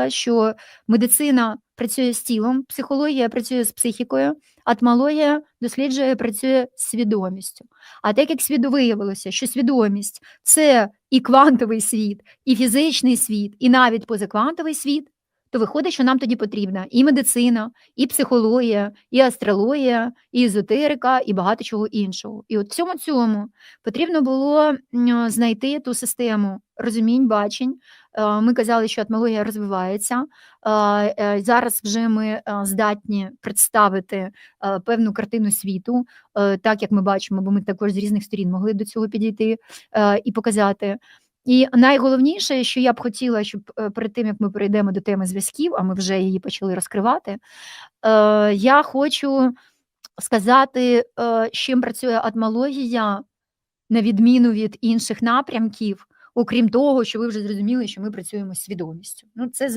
сказала, що медицина працює з тілом, психологія працює з психікою, атмологія досліджує, працює з свідомістю. А так як свідо виявилося, що свідомість це і квантовий світ, і фізичний світ, і навіть позаквантовий світ, то виходить, що нам тоді потрібна і медицина, і психологія, і астрологія, і езотерика, і багато чого іншого. І от в цьому цьому потрібно було знайти ту систему розумінь, бачень. Е, Ми казали, що атмологія розвивається. Е, е, Зараз вже ми здатні представити певну картину світу, так як ми бачимо, бо ми також з різних сторін могли до цього підійти і показати. І найголовніше, що я б хотіла, щоб е, перед тим як ми перейдемо до теми зв'язків, а ми вже її почали розкривати, е, я хочу сказати, е, з чим працює атмологія, на відміну від інших напрямків, окрім того, що ви вже зрозуміли, що ми працюємо з свідомістю. Ну, це